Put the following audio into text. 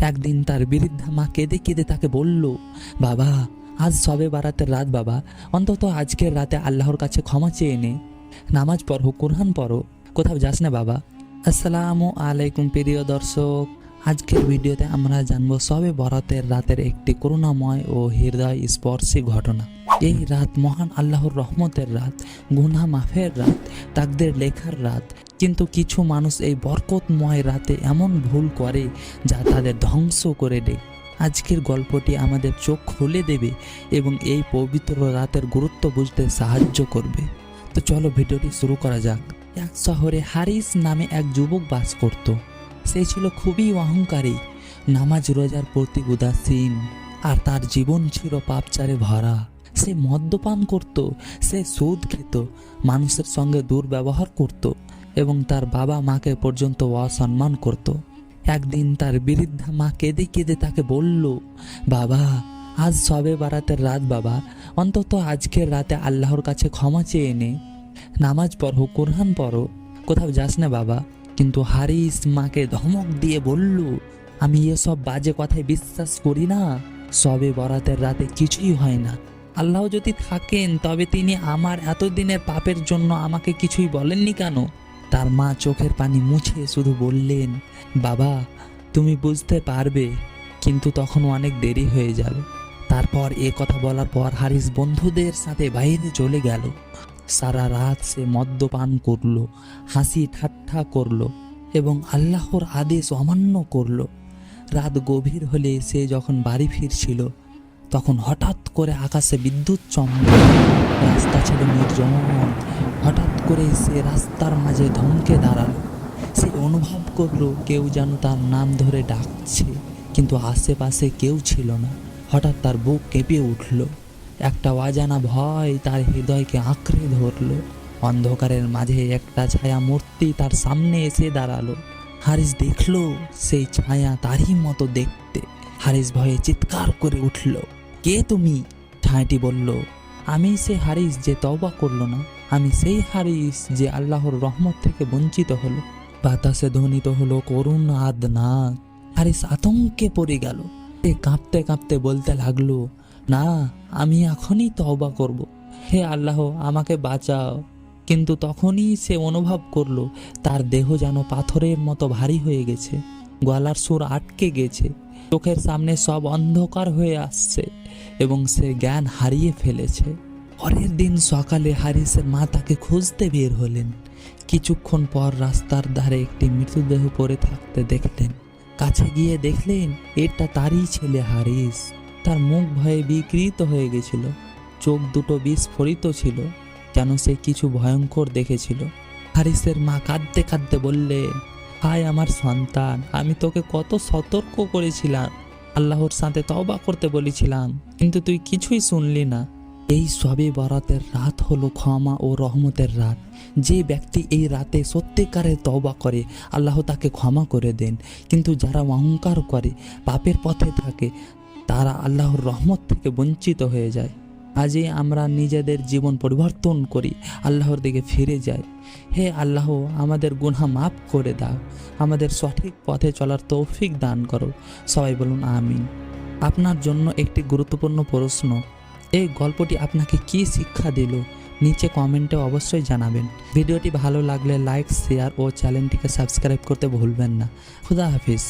একদিন তার বৃদ্ধা মা কেঁদে কেঁদে তাকে বলল, বাবা, আজ সবে বারাতের রাত বাবা, অন্তত আজকের রাতে আল্লাহর কাছে ক্ষমা চেয়ে নে। নামাজ পড়ো, কোরআন পড়ো। কোথাও যাস না বাবা। আসসালামু আলাইকুম প্রিয় দর্শক, আজকের ভিডিওতে আমরা জানব সবে বরাতের রাতের একটি করুণাময় ও হৃদয় স্পর্শী ঘটনা। এই রাত মহান আল্লাহর রহমতের রাত গুনা মাফের রাত, তাকদের লেখার রাত। কিন্তু কিছু মানুষ এই বরকতময় রাতে এমন ভুল করে যা তাদের ধ্বংস করে দেয়। আজকের গল্পটি আমাদের চোখ খুলে দেবে এবং এই পবিত্র রাতের গুরুত্ব বুঝতে সাহায্য করবে। তো চলো ভিডিওটি শুরু করা যাক। এক শহরে হারিস নামে এক যুবক বাস করত। সে ছিল খুবই অহংকারী, নামাজ রোজার প্রতি উদাসীন, আর তার জীবন ছিল পাপচারে ভরা। সে মদ্যপান করত, সে সুদ খেত, মানুষের সঙ্গে দুর্ব্যবহার করত এবং তার বাবা মাকে পর্যন্ত অসম্মান করত। একদিন তার বৃদ্ধা মা কেঁদে কেঁদে তাকে বলল, বাবা, আজ সবে বারাতের রাত বাবা, অন্তত আজকের রাতে আল্লাহর কাছে ক্ষমা চেয়ে নে। নামাজ পড়ো, কোরআন পড়ো, কোথাও যাস না বাবা। কিন্তু হারিস মাকে ধমক দিয়ে বলল, আমি এসব বাজে কথায় বিশ্বাস করি না, সবে বরাতের রাতে কিছুই হয় না। আল্লাহ যদি থাকেন, তবে তিনি আমার এতদিনের পাপের জন্য আমাকে কিছুই বলেননি কেন? তার মা চোখের পানি মুছে শুধু বললেন, বাবা, তুমি বুঝতে পারবে, কিন্তু তখন অনেক দেরি হয়ে যাবে। তারপর এ কথা বলার পর হারিস বন্ধুদের সাথে বাইরে চলে গেল। সারা রাত সে মদ্যপান করল, হাসি ঠাট্টা করল এবং আল্লাহর আদেশ অমান্য করল। রাত গভীর হলে সে যখন বাড়ি ফিরছিল তখন হঠাৎ করে আকাশে বিদ্যুৎ চমক। রাস্তা ছিল নির্জন। হঠাৎ করে সে রাস্তার মাঝে ধমকে দাঁড়াল। সে অনুভব করল কেউ যেন তার নাম ধরে ডাকছে, কিন্তু আশেপাশে কেউ ছিল না। হঠাৎ তার বুক কেঁপে উঠল। একটা অজানা ভয় তার হৃদয়কে আঁকড়ে ধরলো। অন্ধকারের মাঝে একটা ছায়া মূর্তি তার সামনে এসে দাঁড়াল। হারিস দেখল সেই ছায়া তারই মতো দেখতে। হারিস ভয়ে চিৎকার করে উঠল। কে তুমি? ছায়াটি বলল, আমি সে হারিস যে তওবা করল না। আমি সেই হারিস যে আল্লাহর রহমত থেকে বঞ্চিত হলো। বাতাসে ধ্বনিত হলো করুণ আদনা হারিস আতঙ্কে পড়ে গেল। সে কাঁপতে কাঁপতে বলতে লাগল, না, আমি এখনই তওবা করব। হে আল্লাহ, আমাকে বাঁচাও। কিন্তু তখনই সে অনুভব করল, তার দেহ যেন পাথরের মতো ভারী হয়ে গেছে। গলার সুর আটকে গেছে। চোখের সামনে সব অন্ধকার হয়ে আসছে। এবং সে জ্ঞান হারিয়ে ফেলেছে। পরের দিন সকালে হারিসের মা তাকে খুঁজতে বের হলেন। কিছুক্ষণ পর রাস্তার ধারে একটি মৃতদেহ পড়ে থাকতে দেখলেন। কাছে গিয়ে দেখলেন, এটা তারই ছেলে হারিস। তার মুখ ভয়ে বিকৃত হয়ে গেছিল। চোখ দুটো বিস্ফোরিত ছিল, যেন সে কিছু ভয়ঙ্কর দেখেছিল। হারিসের মা কাঁদতে কাঁদতে বললেন হায় আমার সন্তান, আমি তোকে কত সতর্ক করেছিলাম। আল্লাহর সাথে তওবা করতে বলেছিলাম। কিন্তু তুই কিছুই শুনলি না। এই সবে বরাতের রাত হলো ক্ষমা ও রহমতের রাত। যে ব্যক্তি এই রাতে সত্যিকারে তবা করে, আল্লাহ তাকে ক্ষমা করে দেন। কিন্তু যারা অহংকার করে, পাপের পথে থাকে, তারা আল্লাহর রহমত থেকে বঞ্চিত হয়ে যায়। আজই আমরা নিজেদের জীবন পরিবর্তন করি, আল্লাহর দিকে ফিরে যাই। হে আল্লাহ, আমাদের গুনাহ মাফ করে দাও। আমাদের সঠিক পথে চলার তৌফিক দান করো। সবাই বলুন, আমিন। আপনার জন্য একটি গুরুত্বপূর্ণ প্রশ্ন। এই গল্পটি আপনাকে কি শিক্ষা দিল? নিচে কমেন্টে অবশ্যই জানাবেন। ভিডিওটি ভালো লাগলে লাইক, শেয়ার ও চ্যানেলটিকে সাবস্ক্রাইব করতে ভুলবেন না। খুদা হাফিজ।